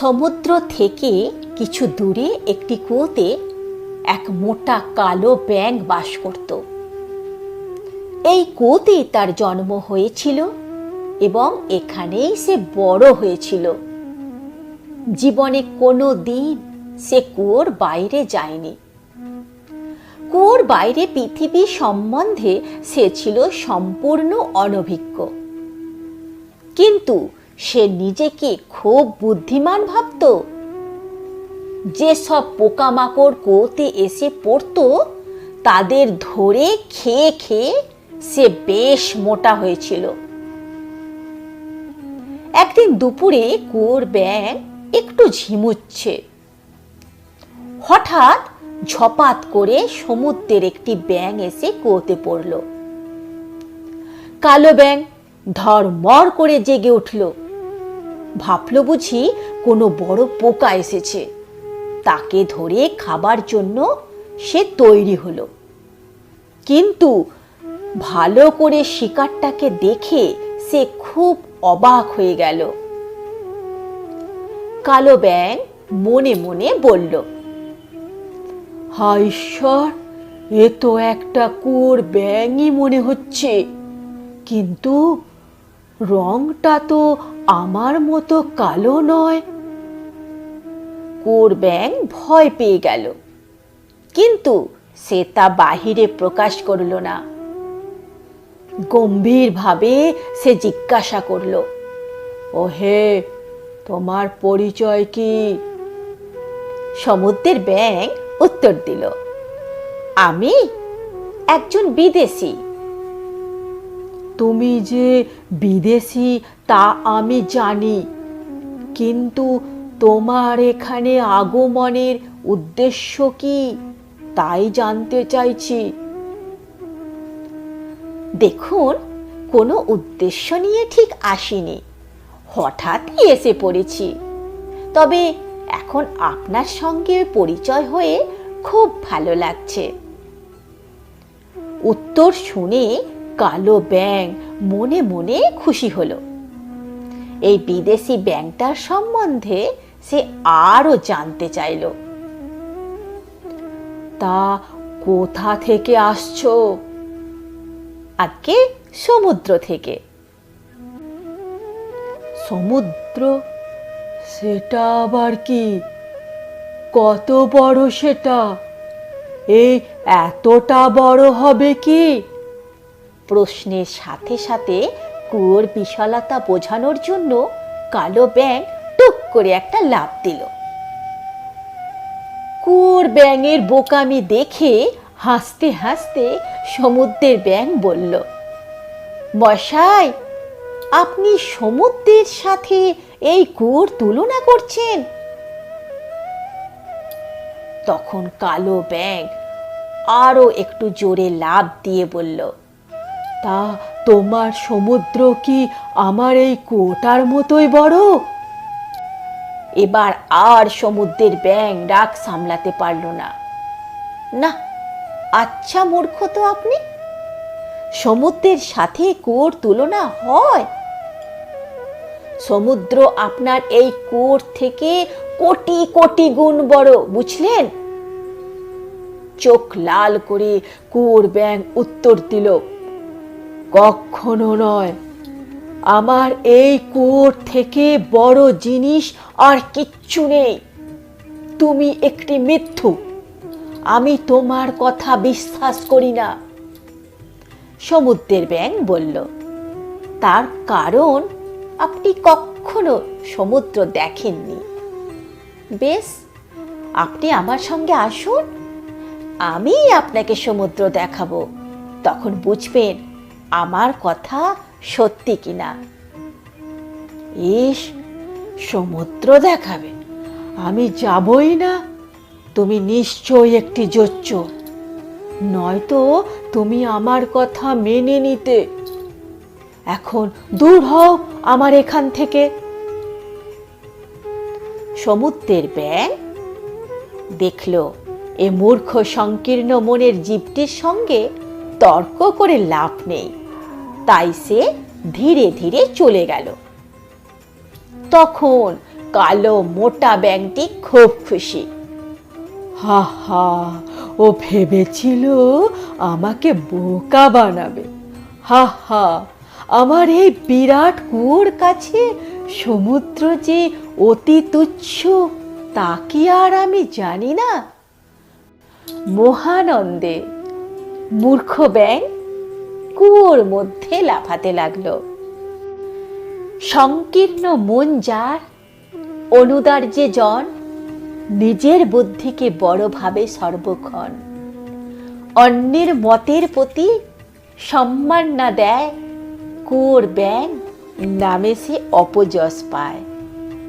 সমুদ্র থেকে কিছু দূরে একটি কুয়োতে এক মোটা কালো ব্যাঙ বাস করত। এই কুয়োতে তার জন্ম হয়েছিল এবং এখানেই সে বড় হয়েছিল। জীবনে কোনো দিন সে কুয়োর বাইরে যায়নি। কুয়োর বাইরে পৃথিবী সম্বন্ধে সে ছিল সম্পূর্ণ অনভিজ্ঞ। কিন্তু সে নিজেকে খুব বুদ্ধিমান ভাবত। যেসব পোকামাকড় কুয়োতে এসে পড়তো, তাদের ধরে খেয়ে খেয়ে সে বেশ মোটা হয়েছিল। একদিন দুপুরে কুয়োর ব্যাং একটু ঝিমুচ্ছে। হঠাৎ ঝপাত করে সমুদ্রের একটি ব্যাং এসে কুয়োতে পড়ল। কালো ব্যাং ধরমর করে জেগে উঠল। ভাবল বুঝি কোনো বড় পোকা এসেছে। তাকে ধরে খাবার জন্য সে তৈরি হলো। কিন্তু ভালো করে শিকারটাকে দেখে সে খুব অবাক হয়ে গেল। কালো ব্যাং মনে মনে বলল ঈশ্বর, এ তো একটা কুয়োর ব্যাঙই মনে হচ্ছে। কিন্তু রংটা তো আমার মতো কালো নয়। কোর ব্যাং ভয় পেয়ে গেল। কিন্তু সে তা বাহিরে প্রকাশ করল না। গম্ভীরভাবে সে জিজ্ঞাসা করল, ওহে, তোমার পরিচয় কি? সমুদ্রের ব্যাং উত্তর দিল, আমি একজন বিদেশি। তুমি যে বিদেশি, তা আমি জানি। কিন্তু তোমার এখানে আগমনের উদ্দেশ্য কি, তাই জানতে চাইছি। দেখুন, কোনো উদ্দেশ্য নিয়ে ঠিক আসিনি। হঠাৎই এসে পড়েছি। তবে এখন আপনার সঙ্গে পরিচয় হয়ে খুব ভালো লাগছে। উত্তর শুনে কালো ব্যাং মনে মনে খুশি হলো। এই বিদেশি ব্যাংকটার সম্বন্ধে সে আরও জানতে চাইল। তা কোথা থেকে আসছো? আজকে সমুদ্র থেকে। সমুদ্র? সেটা আবার কি? কত বড় সেটা? এই এতটা বড় হবে কি? প্রশ্নের সাথে সাথে কুয়োর বিশালতা বোঝানোর জন্য কালো ব্যাং টুক করে একটা লাভ দিল। কুয়োর ব্যাঙের বোকামি দেখে হাসতে হাসতে সমুদ্রের ব্যাং বলল, মশাই, আপনি সমুদ্রের সাথে এই কুয়োর তুলনা করছেন? তখন কালো ব্যাং আরও একটু জোরে লাভ দিয়ে বলল তা তোমার সমুদ্র কি আমার এই কুয়োটার মতোই বড়? এবার আর সমুদ্রের ব্যাং ডাক সামলাতে পারল না। না আচ্ছা মূর্খ তো আপনি। সমুদ্রের সাথে কুয়োর তুলনা হয়। সমুদ্র আপনার এই কুয়োর থেকে কোটি কোটি গুণ বড়, বুঝলেন? চোখ লাল করে কুয়োর ব্যাং উত্তর দিল কখনো নয়। আমার এই কুয়োর থেকে বড় জিনিস আর কিচ্ছু নেই। তুমি একটি মিথ্যু। আমি তোমার কথা বিশ্বাস করি না। সমুদ্রের ব্যাং বলল, তার কারণ আপনি কখনো সমুদ্র দেখেননি। বেশ, আপনি আমার সঙ্গে আসুন। আমি আপনাকে সমুদ্র দেখাবো। তখন বুঝবেন আমার কথা সত্যি কিনা? ইস, সমুদ্র দেখাবে। আমি যাবই না। তুমি নিশ্চয়ই একটি জোচ্চোর নয়তো তুমি আমার কথা মেনে নিতে। এখন দূর হও আমার এখান থেকে। সমুদ্রের ব্যাং দেখল এ মূর্খ সংকীর্ণ মনের জীবটির সঙ্গে তর্ক করে লাভ নেই। তাই সে ধীরে ধীরে চলে গেল। তখন কালো মোটা ব্যাংটি খুব খুশি। হা হা, ও ভেবেছিল আমাকে বোকা বানাবে। হা হা, আমার এই বিরাট কুয়োর কাছে সমুদ্র যে অতি তুচ্ছ, তা কি আর আমি জানি না? মহানন্দে, মূর্খ ব্যাং কুয়োর মধ্যে লাফাতে লাগল। সংকীর্ণ মন যার, অনুদার যে জন, নিজের বুদ্ধিকে বড় ভাবে সর্বক্ষণ। অন্যের মতের প্রতি সম্মান না দেয়, কুয়োর ব্যাং নামে সে অপযশ পায়।